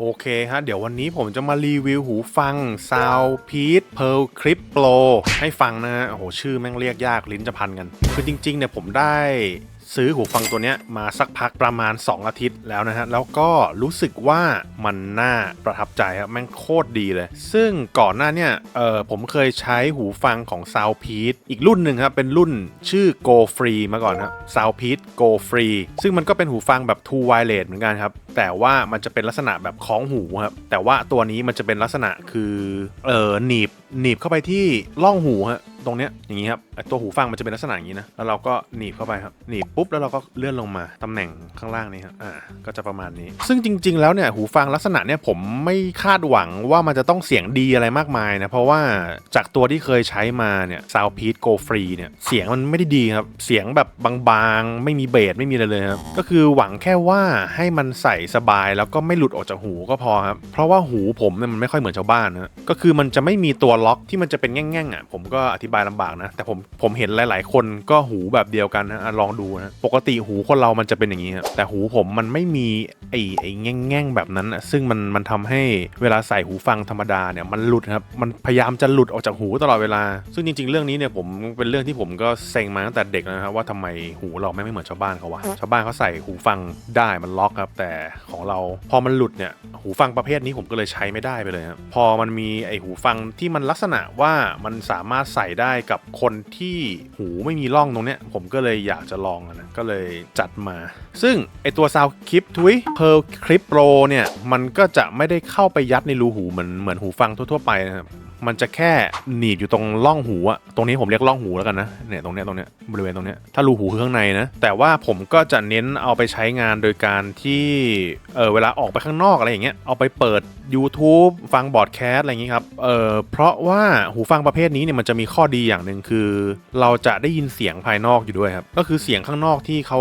โอเคฮะ เดี๋ยววันนี้ผมจะมารีวิวหูฟัง Soundpeace Pearl Clip Pro ให้ฟังนะฮะ โอ้โห ชื่อแม่งเรียกยากลิ้นจะพันกัน คือจริงๆเนี่ยผมได้ ซื้อหูฟังตัวนี้มาสักพักประมาณ 2 อาทิตย์แล้วนะฮะ แล้วก็รู้สึกว่ามันน่าประทับใจครับแม่งโคตรดีเลย ซึ่งก่อนหน้าเนี่ยเออผมเคยใช้หูฟังของ Soundpeace อีกรุ่นหนึ่งครับ เป็นรุ่นชื่อ Go Free มาก่อนครับ Soundpeace Go Free ซึ่งมันก็เป็นหูฟังแบบ Two Wireless เหมือนกันครับ แต่ว่ามันจะเป็นลักษณะแบบคล้องหูครับ แต่ว่าตัวนี้มันจะเป็นลักษณะคือเออหนีบหนีบเข้าไปที่ร่องหูฮะตรงเนี้ยอย่างนี้ครับไอตัวหูฟังมันจะเป็นลักษณะอย่างนี้นะแล้วเราก็หนีบเข้าไปครับหนีบปุ๊บแล้วเราก็เลื่อนลงมาตำแหน่งข้างล่างนี้ครับอ่าก็จะประมาณนี้ ซึ่งจริง ๆ แล้วเนี่ยหูฟังลักษณะเนี่ยผมไม่คาดหวังว่ามันจะต้องเสียงดีอะไรมากมายนะเพราะว่าจากตัวที่เคยใช้มาเนี่ย Soundpeace Go Free เนี่ยเสียงมันไม่ได้ดีครับเสียงแบบบางๆ ไม่มีเบสไม่มีอะไรเลยครับก็คือหวังแค่ว่าให้มันใส่สบายแล้วก็ไม่หลุดออกจากหูก็พอครับเพราะว่าหูผมเนี่ยมันไม่ค่อยเหมือนชาวบ้านนะก็คือมันจะไม่มีตัวล็อกที่มันจะเป็นแง่งๆอะผมก็อธิบายลำบากนะ แต่ผมผมเห็นหลาย ๆ คนก็หูแบบเดียวกันนะลองดูนะปกติหูคนเรามันจะเป็นอย่างนี้ครับแต่หูผมมันไม่มีไอ้ไอ้แง่งๆแบบนั้นอะซึ่งมันมันทำให้เวลาใส่หูฟังธรรมดาเนี่ยมันหลุดครับมันพยายามจะหลุดออกจากหูตลอดเวลา ซึ่งจริง ๆ เรื่องนี้เนี่ยผมเป็นเรื่องที่ผมก็เซ็งมาตั้งแต่เด็กนะครับว่าทำไมหูเราไม่ไม่เหมือนชาวบ้านเขาวะชาวบ้านเขาใส่หูฟังได้มันล็อกครับ แต่ของเราพอมันหลุดเนี่ยหูฟังประเภทนี้ผมก็เลยใช้ไม่ได้ไปเลยครับพอมันมีไอหูฟังที่มันลักษณะว่ามันสามารถใส่ได้กับคนที่หูไม่มีร่องตรงเนี้ยผมก็เลยอยากจะลองนะก็เลยจัดมา ซึ่งไอตัว Sound Clip ทุย Pearl Clip Pro เนี่ยมันก็จะไม่ได้เข้าไปยัดในรูหูเหมือนเหมือนหูฟังทั่วๆไปนะครับ มันจะแค่หนีบอยู่ตรงร่องหูอะตรงนี้ผมเรียกร่องหูแล้วกันนะ เนี่ยตรงเนี้ยตรงเนี้ยบริเวณตรงเนี้ย ถ้ารูหูคือข้างในนะ แต่ว่าผมก็จะเน้นเอาไปใช้งานโดยการที่ เออเวลาออกไปข้างนอกอะไรอย่างเงี้ย เอาไปเปิด YouTube ฟังบอดแคสต์อะไรอย่างงี้ครับ เออเพราะว่าหูฟังประเภทนี้เนี่ยมันจะมีข้อดีอย่างหนึ่งคือ เราจะได้ยินเสียงภายนอกอยู่ด้วยครับ ก็คือเสียงข้างนอกที่เขา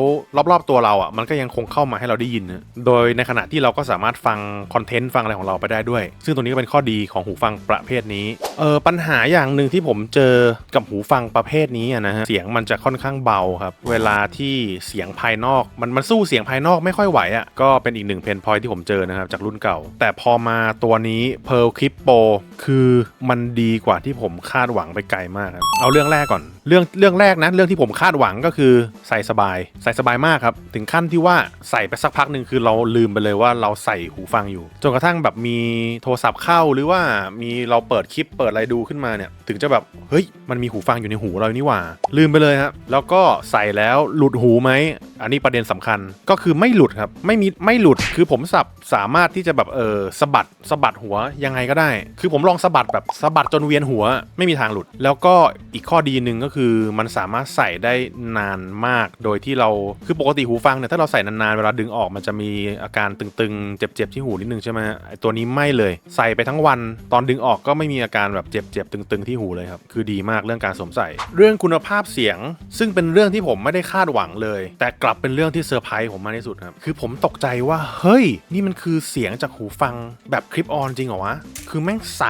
รอบๆตัวเราอะมันก็ยังคงเข้ามาให้เราได้ยินนะโดยในขณะที่เราก็สามารถฟังคอนเทนต์ฟังอะไรของเราไปได้ด้วย ซึ่งตรงนี้ก็เป็นข้อดีของหูฟังประเภทนี้เออปัญหาอย่างหนึ่งที่ผมเจอกับหูฟังประเภทนี้นะฮะเสียงมันจะค่อนข้างเบาครับ เวลาที่เสียงภายนอก มันมันสู้เสียงภายนอกไม่ค่อยไหวอะก็เป็นอีกหนึ่งเพนพอยที่ผมเจอนะครับจากรุ่นเก่า แต่พอมาตัวนี้ Pearl Clip Pro คือมันดีกว่าที่ผมคาดหวังไปไกลมากครับเอาเรื่องแรกก่อน เรื่องเรื่องแรกนะเรื่องที่ผมคาดหวังก็คือใส่สบาย ใส่สบายมากครับ ถึงขั้นที่ว่าใส่ไปสักพักหนึ่งคือเราลืมไปเลยว่าเราใส่หูฟังอยู่ จนกระทั่งแบบมีโทรศัพท์เข้าหรือว่ามีเราเปิดคลิปเปิดอะไรดูขึ้นมาเนี่ย ถึงจะแบบเฮ้ยมันมีหูฟังอยู่ในหูเรานี่หว่า ลืมไปเลยครับแล้วก็ใส่แล้วหลุดหูไหมอันนี้ประเด็นสำคัญก็คือไม่หลุดครับไม่มีไม่หลุดคือผมสับสามารถที่จะแบบเออสะบัดสะบัดหัวยังไงก็ได้ คือผมลองสะบัดแบบสะบัดจนเวียนหัวไม่มีทางหลุด แล้วก็อีกข้อดีหนึ่งก็คือือมันสามารถใส่ได้นานมาก โดยที่เราคือปกติหูฟังเนี่ยถ้าเราใส่นานๆเวลาดึงออกมันจะมีอาการตึงๆ เจ็บๆที่หูนิดนึงใช่ไหมไอตัวนี้ไม่เลย ใส่ไปทั้งวันตอนดึงออกก็ไม่มีอาการแบบเจ็บๆตึงๆที่หูเลยครับคือดีมากเรื่องการสวมใส่ เรื่องคุณภาพเสียง ซึ่งเป็นเรื่องที่ผมไม่ได้คาดหวังเลย แต่กลับเป็นเรื่องที่เซอร์ไพรส์ผมมากที่สุดครับคือผมตกใจว่าเฮ้ย นี่มันคือเสียงจากหูฟังแบบคลิปออนจริงเหรอวะคือแม่งใส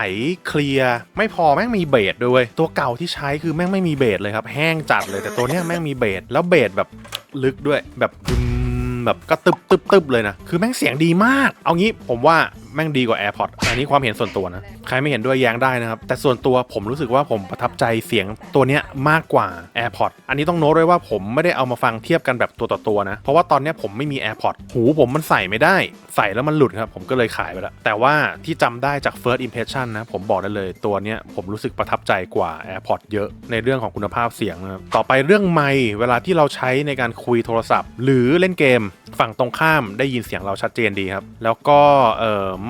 เคลียร์ไม่พอแม่งมีเบสด้วยเวยตัวเก่าที่ใช้คือแม่งไม่มีเบสเลยครับ แห้งจัดเลยแต่ตัวเนี้ยแม่งมีเบสแล้วเบสแบบลึกด้วยแบบแบบก็ตึบตึบตึบเลยนะ คือแม่งเสียงดีมาก เอางี้ผมว่า แม่งดีกว่า AirPods อันนี้ความเห็นส่วนตัวนะ ใครไม่เห็นด้วยแย้งได้นะครับ แต่ส่วนตัวผมรู้สึกว่าผมประทับใจเสียงตัวเนี้ยมากกว่า AirPods อันนี้ต้องโน้ตด้วยว่าผมไม่ได้เอามาฟังเทียบกันแบบตัวต่อตัวนะ เพราะว่าตอนเนี้ยผมไม่มี AirPods หูผมมันใส่ไม่ได้ ใส่แล้วมันหลุดครับ ผมก็เลยขายไปแล้ว แต่ว่าที่จำได้จาก First Impression นะ ผมบอกได้เลยตัวเนี้ยผมรู้สึกประทับใจกว่า AirPods เยอะในเรื่องของคุณภาพเสียงนะครับต่อไปเรื่องไมค์เวลาที่เราใช้ในการคุยโทรศัพท์ หรือเล่นเกม ฝั่งตรงข้ามได้ยินเสียงเราชัดเจนดีครับ แล้วก็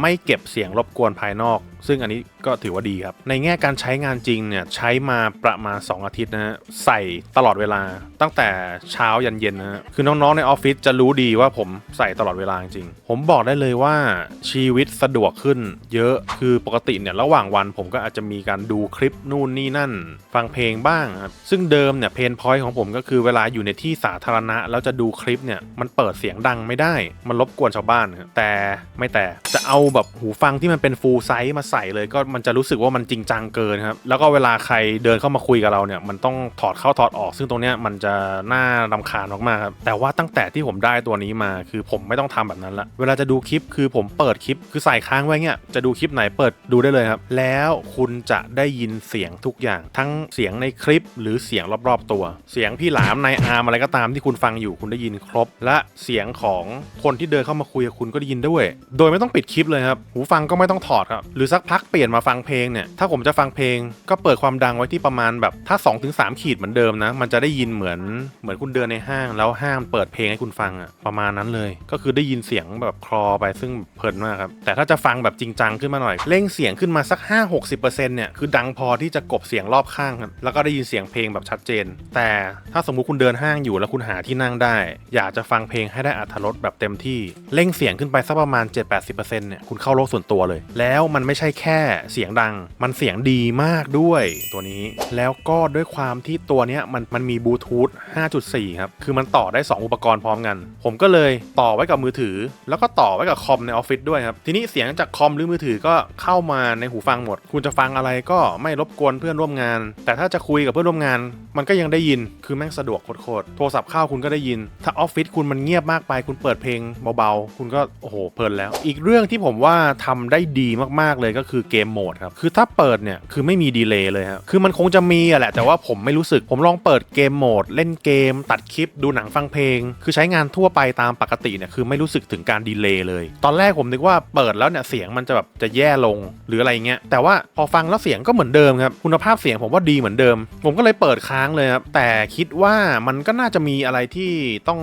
ไม่เก็บเสียงรบกวนภายนอก ซึ่งอันนี้ก็ถือว่าดีครับ ในแง่การใช้งานจริงเนี่ยใช้มาประมาณ 2 อาทิตย์นะฮะใส่ตลอดเวลาตั้งแต่เช้ายันเย็นนะฮะคือน้องๆในออฟฟิศจะรู้ดีว่าผมใส่ตลอดเวลาจริงผมบอกได้เลยว่าชีวิตสะดวกขึ้น เยอะคือปกติเนี่ยระหว่างวันผมก็อาจจะมีการดูคลิปนู่นนี่นั่น ฟังเพลงบ้างครับซึ่งเดิมเนี่ยเพนพอยต์ของผมก็คือเวลาอยู่ในที่สาธารณะแล้วจะดูคลิปเนี่ยมันเปิดเสียงดังไม่ได้ มันรบกวนชาวบ้านครับแต่ไม่แต่จะเอาเอาแบบหูฟังที่มันเป็นฟูลไซส์มาใส่เลยก็มันจะรู้สึกว่ามันจริงจังเกินครับ แล้วก็เวลาใครเดินเข้ามาคุยกับเราเนี่ย มันต้องถอดเข้าถอดออก ซึ่งตรงเนี้ยมันจะน่ารำคาญมากๆครับ แต่ว่าตั้งแต่ที่ผมได้ตัวนี้มาคือผมไม่ต้องทำแบบนั้นละ เวลาจะดูคลิปคือผมเปิดคลิป คือใส่ค้างไว้เนี่ย จะดูคลิปไหนเปิดดูได้เลยครับ แล้วคุณจะได้ยินเสียงทุกอย่าง ทั้งเสียงในคลิปหรือเสียงรอบๆตัว เสียงพี่หลามนายอาร์มอะไรก็ตามที่คุณฟังอยู่คุณได้ยินครบ และเสียงของคนที่เดินเข้ามาคุยกับคุณก็ได้ยินด้วย โดยไม่ต้องปิดคลิปเลยครับ หูฟังก็ไม่ต้องถอดครับ หรือสักพักเปลี่ยนมาฟังเพลงเนี่ย ถ้าผมจะฟังเพลงก็เปิดความดังไว้ที่ประมาณแบบถ้า 2-3 ขีดเหมือนเดิมนะ มันจะได้ยินเหมือนเหมือนคุณเดินในห้างแล้วห้างเปิดเพลงให้คุณฟังอะประมาณนั้นเลย ก็คือได้ยินเสียงแบบคลอไปซึ่งเพลินมากครับ แต่ถ้าจะฟังแบบจริงจังขึ้นมาหน่อย เร่งเสียงขึ้นมาสัก 5-60%เนี่ยคือดังพอที่จะกบเสียงรอบข้างครับแล้วก็ได้ยินเสียงเพลงแบบชัดเจน แต่ถ้าสมมุติคุณเดินห้างอยู่แล้วคุณหาที่นั่งได้ อยากจะฟังเพลงให้ได้อัธรสแบบเต็มที่เร่งเสียงขึ้นไปสักประมาณ 7-80%เนี่ยคุณเข้าโลกส่วนตัวเลย แล้วมันไม่ใช่แค่เสียงดัง มันเสียงดีมากด้วยตัวนี้ แล้วก็ด้วยความที่ตัวเนี้ยมันมันมีบลูทูธ 5.4 ครับ คือมันต่อได้ 2 อุปกรณ์พร้อมกัน ผมก็เลยต่อไว้กับมือถือ แล้วก็ต่อไว้กับคอมในออฟฟิศด้วยครับ ทีนี้เสียงจากคอมหรือมือถือก็เข้ามาในหูฟังหมด คุณจะฟังอะไรก็ไม่รบกวนเพื่อนร่วมงาน แต่ถ้าจะคุยกับเพื่อนร่วมงาน มันก็ยังได้ยิน คือแม่งสะดวกโคตรๆโทรศัพท์เข้าคุณก็ได้ยิน ถ้าออฟฟิศคุณมันเงียบมากไป คุณเปิดเพลงเบาๆ คุณก็โอ้โหเพลินแล้ว อีกเรื่องที่ผมว่าทำได้ดีมากๆเลยก็คือเกมโหมดครับ คือถ้าเปิดเนี่ย คือไม่มีดีเลย์เลยครับ คือมันคงจะมีอะแหละ แต่ว่าผมไม่รู้สึก ผมลองเปิดเกมโหมด เล่นเกม ตัดคลิป ดูหนังฟังเพลง คือใช้งานทั่วไปตามปกติเนี่ย คือไม่รู้สึกถึงการดีเลย์เลย ตอนแรกผมนึกว่าเปิดแล้วเนี่ย เสียงมันจะแบบจะแย่ลงหรืออะไรเงี้ย แต่ว่าพอฟังแล้วเสียงก็เหมือนเดิมครับ คุณภาพเสียงผมว่าดีเหมือนเดิม ผมก็เลยเปิดค้างเลยครับ แต่คิดว่ามันก็น่าจะมีอะไรที่ต้อง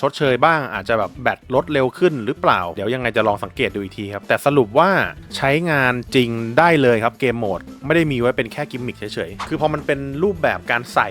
ชดเชยบ้าง อาจจะแบบแบตลดเร็วขึ้นหรือเปล่า เดี๋ยวยังไงจะลองสังเกตดูอีกทีครับ แต่สรุปว่าใช้งานจริงได้เลยครับเกมโหมด ไม่ได้มีไว้เป็นแค่กิมมิคเฉยๆ คือพอมันเป็นรูปแบบการใส่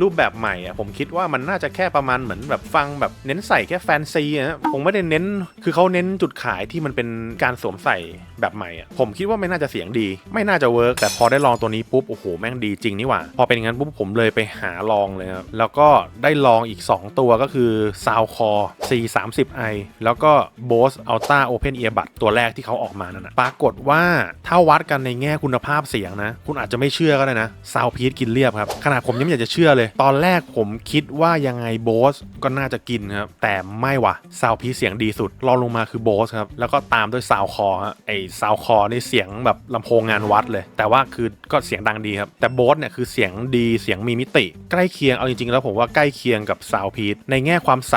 รูปแบบใหม่อะผมคิดว่ามันน่าจะแค่ประมาณเหมือนแบบฟังแบบเน้นใส่แค่แฟนซีอะผมไม่ได้เน้น คือเขาเน้นจุดขายที่มันเป็นการสวมใส่แบบใหม่อะผมคิดว่าไม่น่าจะเสียงดี ไม่น่าจะเวิร์กแต่พอได้ลองตัวนี้ปุ๊บโอ้โหแม่งดีจริงนี่หว่า พอเป็นอย่างนั้นปุ๊บผมเลยไปหาลองเลยครับแล้วก็ได้ลองอีก 2 ตัวก็คือ Soundcore C30i แล้วก็ Bose Ultra Open Earbud ตัวแรกที่เขาออกมานั่นนะปรากฏว่าถ้าวัดกันในแง่คุณภาพเสียงนะ คุณอาจจะไม่เชื่อก็ได้นะ Sound p e a c กินเรียบครับขนาดผมยังไม่อยากจะเชื่อเลยตอนแรกผมคิดว่ายังไง Bose ก็น่าจะกินครับ แต่ไม่ว่ะ Sound p e a c เสียงดีสุดรองลงมาคือ Bose ครับ แล้วก็ตามด้วย Soundcore ฮะไอ้ Soundcore นี่เสียงแบบลำโพงงานวัดเลย แต่ว่าคือก็เสียงดังดีครับ แต่ Bose เนี่ยคือเสียงดีเสียงมีมิติ ใกล้เคียงเอาจริงๆ แล้วผมว่าใกล้เคียงกับ Sound p e a c ในแง่ความใส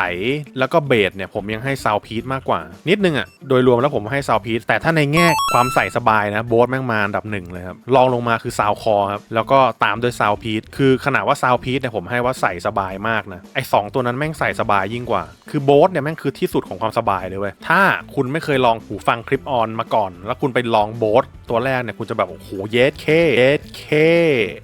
แล้วก็เบสเนี่ยผมยังให้ Sound p e a c มากกว่า นิดนึงอะโดยรวมแล้วผมให้ Sound p e a c แต่ถ้าในแง่ความใสสบายนะ Bose แม่งมาอันดับหนึ่งเลยครับรองลงมาคือ Soundcore ครับแล้วก็ตามด้วย Sound p e a c คือขนาดว่า Sound p e a c เนี่ยผมให้ว่าใส่สบายมากนะไอสองตัวนั้นแม่งใส่สบายยิ่งกว่า คือ Bose เนี่ยแม่งคือที่สุดของความสบายเลยเว้ยถ้าคุณไม่เคยลองหูฟังคลิปออนมาก่อน แล้วคุณไปลอง Bose ตัวแรกเนี่ยคุณจะแบบโอ้โหเยสเคเยสเค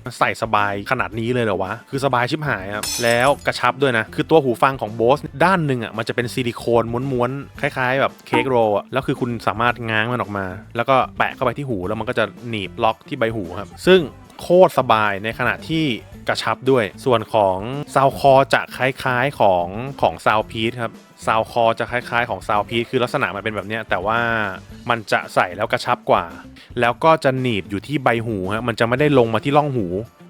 มันใส่สบายขนาดนี้เลยเหรอวะคือสบายชิบหายครับแล้วกระชับด้วยนะคือตัวหูฟังของ Bose ด้านหนึ่งอะมันจะเป็นซิลิโคนม้วนๆคล้ายๆ แบบเค้กโรอะแล้วคือคุณสามารถง้างมันออกมา แล้วก็แปะเข้าไปที่หูแล้วมันก็จะหนีบล็อกที่ใบหูครับซึ่งโคตรสบายในขณะที่ กระชับด้วย ส่วนของซาวคอจะคล้ายๆของของซาวพีทครับซาวคอจะคล้ายๆของซาวพีทคือลักษณะมันเป็นแบบนี้แต่ว่ามันจะใส่แล้วกระชับกว่า แล้วก็จะหนีบอยู่ที่ใบหูฮะมันจะไม่ได้ลงมาที่ร่องหู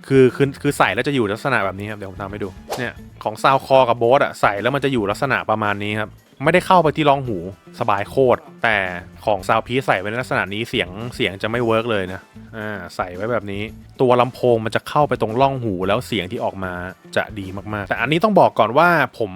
คือคือคือใส่แล้วจะอยู่ลักษณะแบบนี้ครับเดี๋ยวผมทำให้ดูเนี่ยของซาวคอกับโบสอะใส่แล้วมันจะอยู่ลักษณะประมาณนี้ครับ ไม่ได้เข้าไปที่ร่องหูสบายโคตร แต่ของซาวพีใส่ไว้ในลักษณะนี้เสียงเสียงจะไม่เวิร์กเลยนะอ่าใส่ไว้แบบนี้ ตัวลำโพงมันจะเข้าไปตรงร่องหูแล้วเสียงที่ออกมาจะดีมากๆ แต่อันนี้ต้องบอกก่อนว่าผม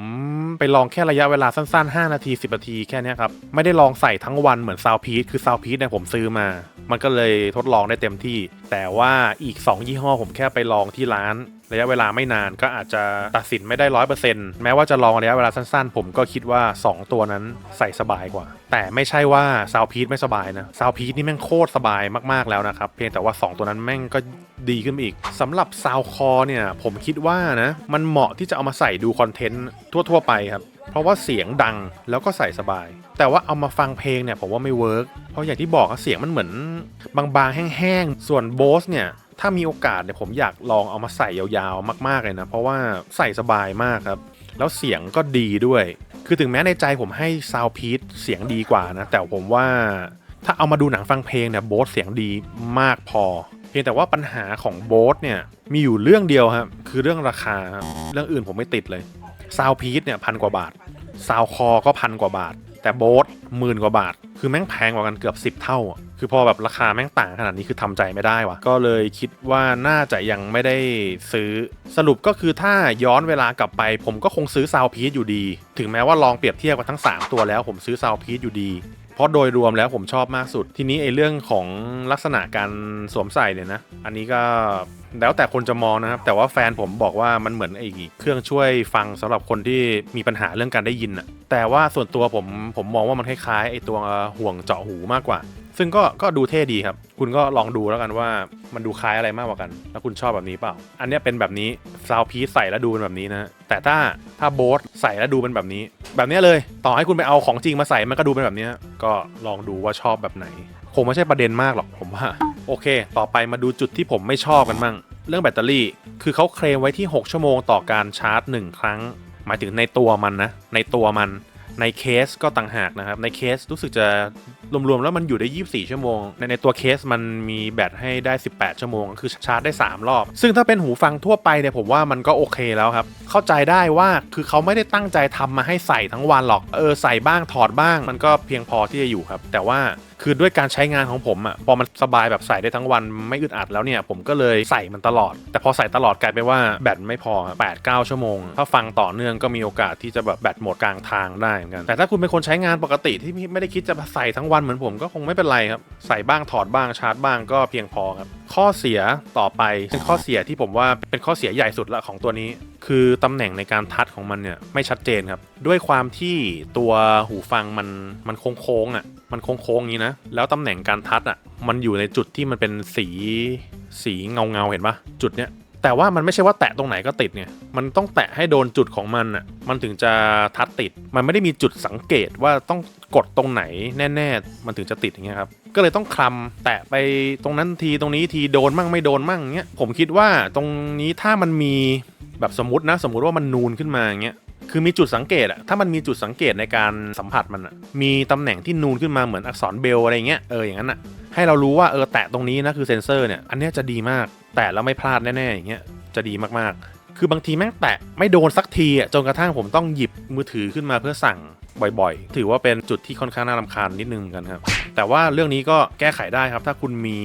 ไปลองแค่ระยะเวลาสั้นๆ 5 นาที 10 นาทีแค่นี้ครับ ไม่ได้ลองใส่ทั้งวันเหมือนซาวพีคือซาวพีเนี่ยผมซื้อมา มันก็เลยทดลองได้เต็มที่ แต่ว่าอีก 2 ยี่ห้อผมแค่ไปลองที่ร้าน ระยะเวลาไม่นานก็อาจจะตัดสินไม่ได้ร้อยเปอร์เซ็นต์แม้ว่าจะลองระยะเวลาสั้นๆ ผมก็คิดว่า 2 ตัวนั้นใส่สบายกว่า แต่ไม่ใช่ว่าซาวพีทไม่สบายนะซาวพีทนี่แม่งโคตรสบายมากๆแล้วนะครับ เพียงแต่ว่า 2 ตัวนั้นแม่งก็ดีขึ้นไปอีกสำหรับซาวคอเนี่ยผมคิดว่านะมันเหมาะที่จะเอามาใส่ดูคอนเทนต์ทั่ว ๆ ไปครับ เพราะว่าเสียงดังแล้วก็ใส่สบาย แต่ว่าเอามาฟังเพลงเนี่ยผมว่าไม่เวิร์กเพราะอย่างที่บอกเสียงมันเหมือนบางๆแห้งๆ ส่วนโบสเนี่ยถ้ามีโอกาสเนี่ยผมอยากลองเอามาใส่ยาวๆมากๆเลยนะ เพราะว่าใส่สบายมากครับ แล้วเสียงก็ดีด้วย คือถึงแม้ในใจผมให้ซาวพีทเสียงดีกว่านะ แต่ผมว่าถ้าเอามาดูหนังฟังเพลงเนี่ยโบสเสียงดีมากพอ เพียงแต่ว่าปัญหาของโบสเนี่ยมีอยู่เรื่องเดียวครับคือเรื่องราคาครับเรื่องอื่นผมไม่ติดเลย ซาวพีซเนี่ยพันกว่าบาท ซาวคอก็พันกว่าบาท แต่โบสหมื่นกว่าบาท คือแม่งแพงกว่ากันเกือบ 10 เท่าอะคือพอแบบราคาแม่งต่างขนาดนี้คือทำใจไม่ได้วะก็เลยคิดว่าน่าจะยังไม่ได้ซื้อสรุปก็คือถ้าย้อนเวลากลับไป ผมก็คงซื้อซาวพีซอยู่ดี ถึงแม้ว่าลองเปรียบเทียบกับทั้ง 3 ตัวแล้วผมซื้อซาวพีซอยู่ดี เพราะโดยรวมแล้วผมชอบมากสุด ทีนี้ไอ้เรื่องของลักษณะการสวมใส่เนี่ยนะ อันนี้ก็แล้วแต่คนจะมองนะครับ แต่ว่าแฟนผมบอกว่ามันเหมือนไอ้เครื่องช่วยฟังสำหรับคนที่มีปัญหาเรื่องการได้ยินอะแต่ว่าส่วนตัวผมผมมองว่ามันคล้ายๆไอ้ตัวห่วงเจาะหูมากกว่า ซึ่งก็ก็ดูเท่ดีครับ คุณก็ลองดูแล้วกันว่ามันดูคล้ายอะไรมากกว่ากัน แล้วคุณชอบแบบนี้เปล่า อันเนี้ยเป็นแบบนี้ซาวพีซใส่แล้วดูเป็นแบบนี้นะฮะแต่ถ้าถ้าโบสใส่แล้วดูเป็นแบบนี้ แบบนี้เลย ต่อให้คุณไปเอาของจริงมาใส่มันก็ดูเป็นแบบนี้ ก็ลองดูว่าชอบแบบไหน คงไม่ใช่ประเด็นมากหรอกผมว่า โอเค ต่อไปมาดูจุดที่ผมไม่ชอบกันมั่ง เรื่องแบตเตอรี่ คือเขาเคลมไว้ที่ 6 ชั่วโมงต่อการชาร์จ 1 ครั้ง หมายถึงในตัวมันนะ ในตัวมัน ในเคสก็ต่างหากนะครับ ในเคสรู้สึกจะ รวมๆแล้วมันอยู่ได้ 24 ชั่วโมง ในในตัวเคสมันมีแบตให้ได้ 18 ชั่วโมง คือชาร์จได้ 3 รอบ ซึ่งถ้าเป็นหูฟังทั่วไปเนี่ยผมว่ามันก็โอเคแล้วครับ เข้าใจได้ว่าคือเขาไม่ได้ตั้งใจทำมาให้ใส่ทั้งวันหรอก เออใส่บ้างถอดบ้างมันก็เพียงพอที่จะอยู่ครับ แต่ว่าคือด้วยการใช้งานของผมอะ่ะพอมันสบายแบบใส่ได้ทั้งวันไม่อึดอัดแล้วเนี่ยผมก็เลยใส่มันตลอด แต่พอใส่ตลอดกลายเป็นว่าแบตไม่พอ8ปดเชั่วโมง ถ้าฟังต่อเนื่องก็มีโอกาสที่จะแบบแบตหมดกลางทางได้เหมือนกันแต่ถ้าคุณเป็นคนใช้งานปกติที่ไม่ได้คิดจะใส่ทั้งวันเหมือนผมก็คงไม่เป็นไรครับ ใส่บ้างถอดบ้างชาร์จบ้างก็เพียงพอครับ ข้อเสียต่อไปเป็นข้อเสียที่ผมว่าเป็นข้อเสียใหญ่สุดละของตัวนี้ คือตำแหน่งในการทัดของมันเนี่ยไม่ชัดเจนครับ ด้วยความที่ตัวหูฟังมันมันโค้งๆอะมันโค้งๆงนี้นะ แล้วตำแหน่งการทัดอะมันอยู่ในจุดที่มันเป็นสีสีเงาเงาๆเห็นปะจุดเนี้ย แต่ว่ามันไม่ใช่ว่าแตะตรงไหนก็ติดไงมันต้องแตะให้โดนจุดของมันอะ มันถึงจะทัดติด มันไม่ได้มีจุดสังเกตว่าต้องกดตรงไหนแน่ๆ มันถึงจะติดอย่างเงี้ยครับ ก็เลยต้องคลำแตะไปตรงนั้นทีตรงนี้ทีโดนมั่งไม่โดนมั่งเงี้ย ผมคิดว่าตรงนี้ถ้ามันมีแบบสมมตินะ สมมติว่ามันนูนขึ้นมาอย่างเงี้ย คือมีจุดสังเกตอะถ้ามันมีจุดสังเกตในการสัมผัสมันอะมีตำแหน่งที่นูนขึ้นมาเหมือนอักษรเบลอะไรเงี้ย เออ อย่างนั้นอะให้เรารู้ว่าเออแตะตรงนี้นะคือเซนเซอร์เนี่ย อันนี้จะดีมาก แตะแล้วไม่พลาดแน่ๆอย่างเงี้ย จะดีมากๆ คือบางทีแม่งแตะไม่โดนสักทีอะจนกระทั่งผมต้องหยิบมือถือขึ้นมาเพื่อสั่งบ่อยๆ ถือว่าเป็นจุดที่ค่อนข้างน่ารำคาญนิดนึงกันครับ แต่ว่าเรื่องนี้ก็แก้ไขได้ครับ ถ้าคุณมี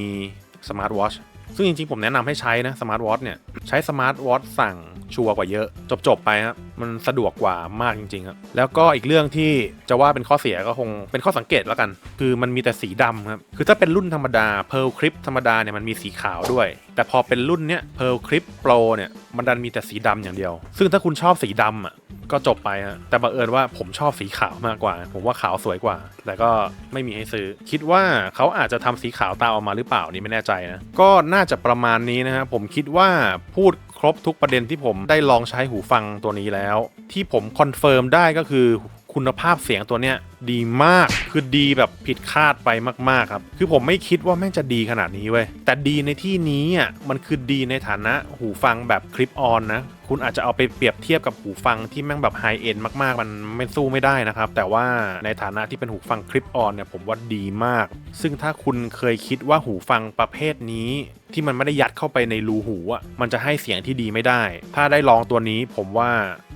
สมาร์ทวอช ซึ่งจริงๆ ผมแนะนำให้ใช้นะสมาร์ทวอทเนี่ย ใช้สมาร์ทวอทสั่งชัวร์กว่าเยอะ จบๆ ไปครับ มันสะดวกกว่ามากจริงๆครับแล้วก็อีกเรื่องที่จะว่าเป็นข้อเสียก็คงเป็นข้อสังเกตแล้วกัน คือมันมีแต่สีดำครับคือถ้าเป็นรุ่นธรรมดา Pearl Clip ธรรมดาเนี่ยมันมีสีขาวด้วย แต่พอเป็นรุ่นเนี้ย Pearl Clip Pro เนี่ยมันดันมีแต่สีดำอย่างเดียว ซึ่งถ้าคุณชอบสีดำอะ ก็จบไปฮะแต่บังเอิญว่าผมชอบสีขาวมากกว่า ผมว่าขาวสวยกว่า แต่ก็ไม่มีให้ซื้อ คิดว่าเขาอาจจะทำสีขาวตามออกมาหรือเปล่านี่ไม่แน่ใจนะ ก็น่าจะประมาณนี้นะฮะผมคิดว่าพูดครบทุกประเด็นที่ผมได้ลองใช้หูฟังตัวนี้แล้ว ที่ผมคอนเฟิร์มได้ก็คือคุณภาพเสียงตัวเนี้ย ดีมาก คือดีแบบผิดคาดไปมาก ๆ ครับ คือผมไม่คิดว่าแม่งจะดีขนาดนี้เว้ย แต่ดีในที่นี้อะ มันคือดีในฐานะหูฟังแบบคลิปออนนะ คุณอาจจะเอาไปเปรียบเทียบกับหูฟังที่แม่งแบบไฮเอ็นมาก ๆ มันไม่สู้ไม่ได้นะครับ แต่ว่าในฐานะที่เป็นหูฟังคลิปออนเนี่ยผมว่าดีมาก ซึ่งถ้าคุณเคยคิดว่าหูฟังประเภทนี้ที่มันไม่ได้ยัดเข้าไปในรูหูอะ มันจะให้เสียงที่ดีไม่ได้ ถ้าได้ลองตัวนี้ผมว่า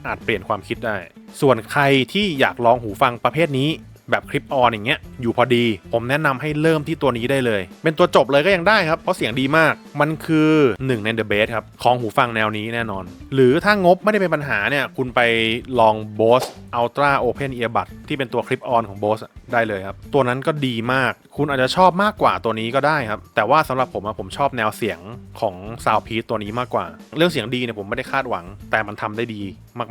อาจเปลี่ยนความคิดได้ ส่วนใครที่อยากลองหูฟังประเภทนี้ แบบคลิปออนอย่างเงี้ยอยู่พอดี ผมแนะนำให้เริ่มที่ตัวนี้ได้เลย เป็นตัวจบเลยก็ยังได้ครับ เพราะเสียงดีมากมันคือหนึ่งใน The Best ครับ ของหูฟังแนวนี้แน่นอน หรือถ้างบไม่ได้เป็นปัญหาเนี่ย คุณไปลอง Bose Ultra Open Earbud ที่เป็นตัวคลิปออนของ Bose อะได้เลยครับ ตัวนั้นก็ดีมาก คุณอาจจะชอบมากกว่าตัวนี้ก็ได้ครับ แต่ว่าสำหรับผมอะผมชอบแนวเสียงของ Soundpiece ตัวนี้มากกว่า เรื่องเสียงดีเนี่ยผมไม่ได้คาดหวัง แต่มันทำได้ดี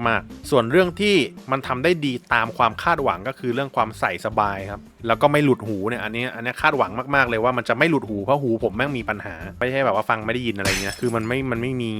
มาก ๆ ส่วนเรื่องที่มันทำได้ดีตามความคาดหวังก็คือเรื่องความใส่สบายครับ แล้วก็ไม่หลุดหูเนี่ยอันนี้อันนี้คาดหวังมากๆเลยว่ามันจะไม่หลุดหูเพราะหูผมแม่งมีปัญหา ไม่ใช่แบบว่าฟังไม่ได้ยินอะไรเงี้ยคือมันไม่มันไม่มี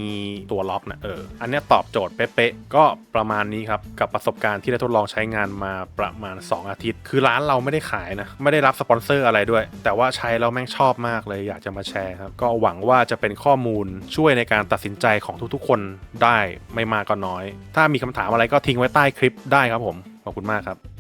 ตัวล็อกนะเอออันนี้ตอบโจทย์เป๊ะๆก็ประมาณนี้ครับกับประสบการณ์ที่ได้ทดลองใช้งานมาประมาณ 2 อาทิตย์ คือร้านเราไม่ได้ขายนะไม่ได้รับสปอนเซอร์อะไรด้วย แต่ว่าใช้แล้วแม่งชอบมากเลยอยากจะมาแชร์ครับก็หวังว่าจะเป็นข้อมูลช่วยในการตัดสินใจของทุกๆ คนได้ไม่มากก็น้อย ถ้ามีคำถามอะไรก็ทิ้งไว้ใต้คลิปได้ครับผมขอบคุณมากครับ